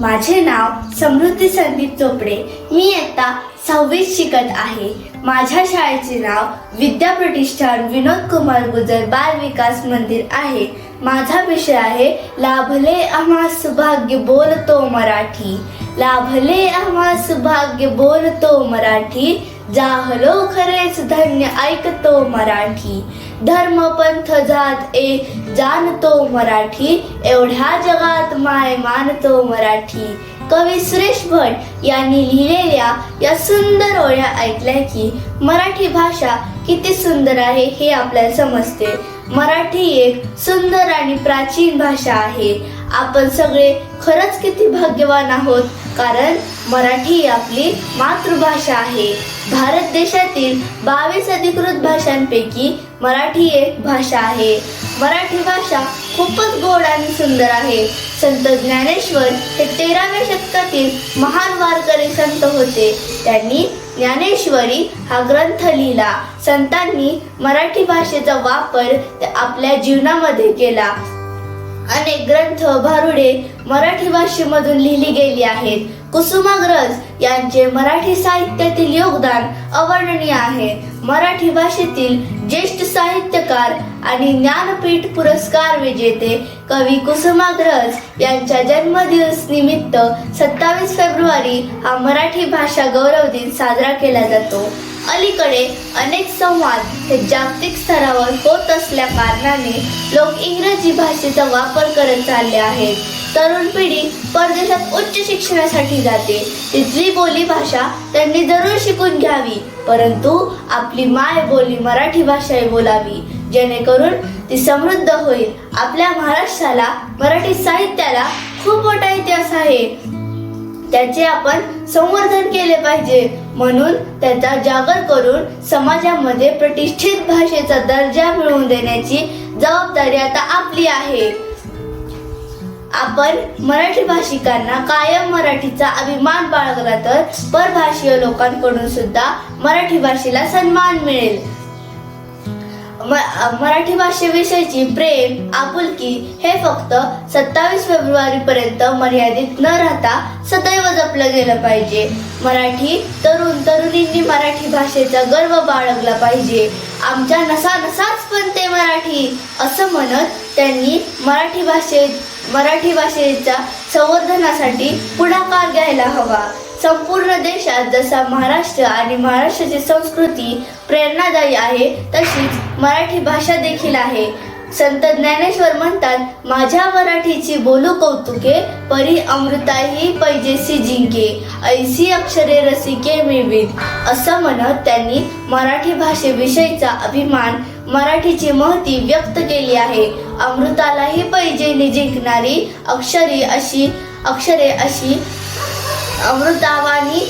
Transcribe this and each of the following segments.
माझे नाव समृद्धी संदीप चोपडे. मी आता सव्वीस शिकत आहे. माझ्या शाळेचे नाव विद्या प्रतिष्ठान विनोद कुमार गुजर बाल विकास मंदिर आहे. माझा विषय आहे लाभले आम्हा सुभाग्य बोलतो मराठी. लाभले आम्हा सुभाग्य बोलतो मराठी. जाहलो खरेच धन्य ऐकतो मराठी. धर्म पंथ जात एक जाणतो मराठी. एवढ्या जगात माय मानतो मराठी. कवी सुरेश भट यांनी लिहिलेल्या या सुंदर ओळ्या ऐकल्या की मराठी भाषा किती सुंदर आहे हे आपल्याला समजते. मराठी एक सुंदर आणि प्राचीन भाषा आहे. आपण सगळे खरंच किती भाग्यवान आहोत. कारण मराठी ही आपली मातृभाषा आहे. भारत देशातील बावीस अधिकृत भाषांपैकी मराठी एक भाषा आहे. मराठी भाषा खूपच गोड आणि सुंदर आहे. संत ज्ञानेश्वर हे तेराव्या शतकातील महान वारकरी संत होते. त्यांनी ज्ञानेश्वरी हा ग्रंथ लिहिला. संतांनी मराठी भाषेचा वापर आपल्या जीवनामध्ये केला. अनेक ग्रंथ भारुडे मराठी भाषेमधून लिहिली गेली आहेत. कुसुमाग्रज यांचे मराठी साहित्यातील योगदान अवर्णनीय आहे. मराठी भाषेतील ज्येष्ठ साहित्यकार आणि ज्ञानपीठ पुरस्कार विजेते कवी कुसुमाग्रज यांच्या जन्मदिवस निमित्त सत्तावीस फेब्रुवारी हा मराठी भाषा गौरव दिन साजरा केला जातो. अलीकडे अनेक संवाद हे जागतिक स्तरावर होत असल्या कारणाने लोक इंग्रजी भाषेचा वापर करत चालले आहेत. तरुण पिढी परदेशात उच्च शिक्षणासाठी जाते. तिथली बोली भाषा त्यांनी जरूर शिकून घ्यावी. परंतु आपली माय बोली मराठी भाषा बोलावी. जेणेकरून ती समृद्ध होईल. आपल्या महाराष्ट्राला मराठी साहित्याला खूप मोठा इतिहास आहे. त्याचे आपण संवर्धन केले पाहिजे. म्हणून त्याचा जागर करून समाजामध्ये प्रतिष्ठित भाषेचा दर्जा मिळवून देण्याची जबाबदारी आता आपली आहे. आपण मराठी भाषिकांना कायम मराठीचा अभिमान बाळगला तर परभाषीय लोकांकडून सुद्धा मराठी भाषेला सन्मान मिळेल. मराठी भाषेविषयीची प्रेम आपुलकी हे फक्त सत्तावीस फेब्रुवारी पर्यंत मर्यादित न राहता सदैव जपलं गेलं पाहिजे. मराठी तरुण तरुणींनी मराठी भाषेचा गर्व बाळगला पाहिजे. आमच्या नसा नसाच पण ते मराठी असं म्हणत त्यांनी मराठी भाषे मराठी भाषेच्या संवर्धनासाठी पुढाकार घ्यायला हवा. संपूर्ण देशात जसा महाराष्ट्र आणि महाराष्ट्राची संस्कृती प्रेरणादायी आहे तशीच मराठी भाषा देखील आहे. संत ज्ञानेश्वर म्हणतात माझ्या मराठीची बोलू कौतुके परी अमृताही पैजेसी जिंके ऐसी अक्षरे रसिके मिळवीत असं म्हणत त्यांनी मराठी भाषेविषयीचा अभिमान मराठीची महती व्यक्त केली आहे. अमृतालाही पैजेने जिंकणारी अक्षरी अशी अक्षरे अशी अमृतावानी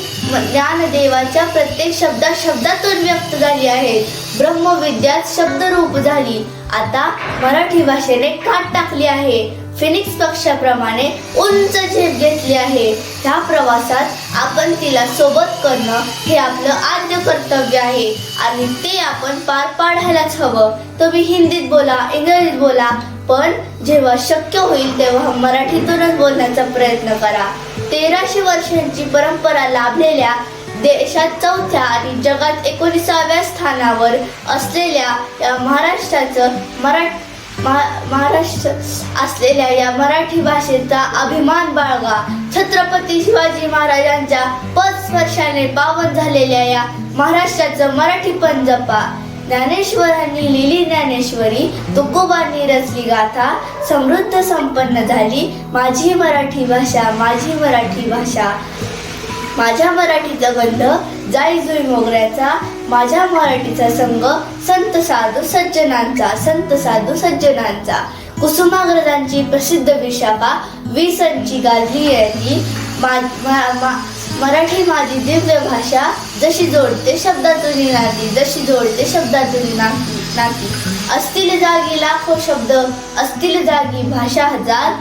ज्ञानदेवाच्या प्रत्येक शब्दा शब्दातून व्यक्त झाली आहे. ब्रह्मविद्यात शब्दरूप झाली. आता मराठी भाषेने काट टाकली आहे. फिनिक्स पक्षाप्रमाणे उंच झेप घेतली आहे. ह्या प्रवासात आपण तिला सोबत करणं हे आपलं आद्य कर्तव्य आहे. आणि ते आपण पार पाडायलाच हवं. तुम्ही हिंदीत बोला इंग्रजीत बोला पण जेव्हा शक्य होईल तेव्हा मराठीतूनच बोलण्याचा प्रयत्न करा. तेराशे वर्षांची परंपरा लाभलेल्या देशात चौथ्या आणि जगात एकोणीसाव्या स्थानावर असलेल्या या महाराष्ट्राचं मराठ महा- महाराष्ट्र असलेल्या या मराठी भाषेचा अभिमान बाळगा. छत्रपती शिवाजी महाराजांच्या पदस्पर्शाने पावन झालेल्या या महाराष्ट्राचं मराठी पण जपा ज्ञानेश्वरांनी लिहिली ज्ञानेश्वरी तुकोबांनी रचली गाथा समृद्ध संपन्न झाली माझी मराठी भाषा माझी मराठी भाषा. माझ्या मराठीचा गंध जाई जुई मोगऱ्याचा माझ्या मराठीचा संघ संत साधू सज्जनांचा संत साधू सज्जनांचा. कुसुमाग्रजांची प्रसिद्ध विशाखा वीसंची गाजली यांनी मा- मा- मा- मराठी माझी दिव्य भाषा जशी जोडते शब्दातून नाती जशी जोडते शब्दातून नाती नाती. असतील जागी लाखो शब्द असतील जागी भाषा हजार.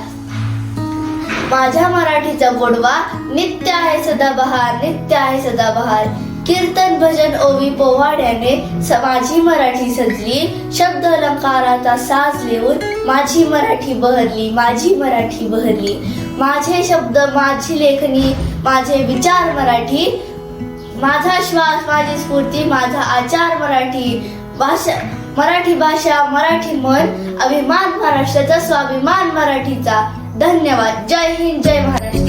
माझ्या मराठीचा गोडवा नित्य आहे सदाबहार नित्य आहे सदाबहार कीर्तन भजन ओवी पोवाड्याने स- माझी मराठी सजली. शब्द अलंकाराचा साज लिहून माझी मराठी बहरली माझी मराठी बहरली. माझे शब्द माझी लेखणी माझे विचार मराठी माझा श्वास माझी स्फूर्ती माझा आचार मराठी भाषा मराठी भाषा मराठी मन अभिमान महाराष्ट्राचा स्वाभिमान मराठीचा. धन्यवाद. जय हिंद जय महाराष्ट्र.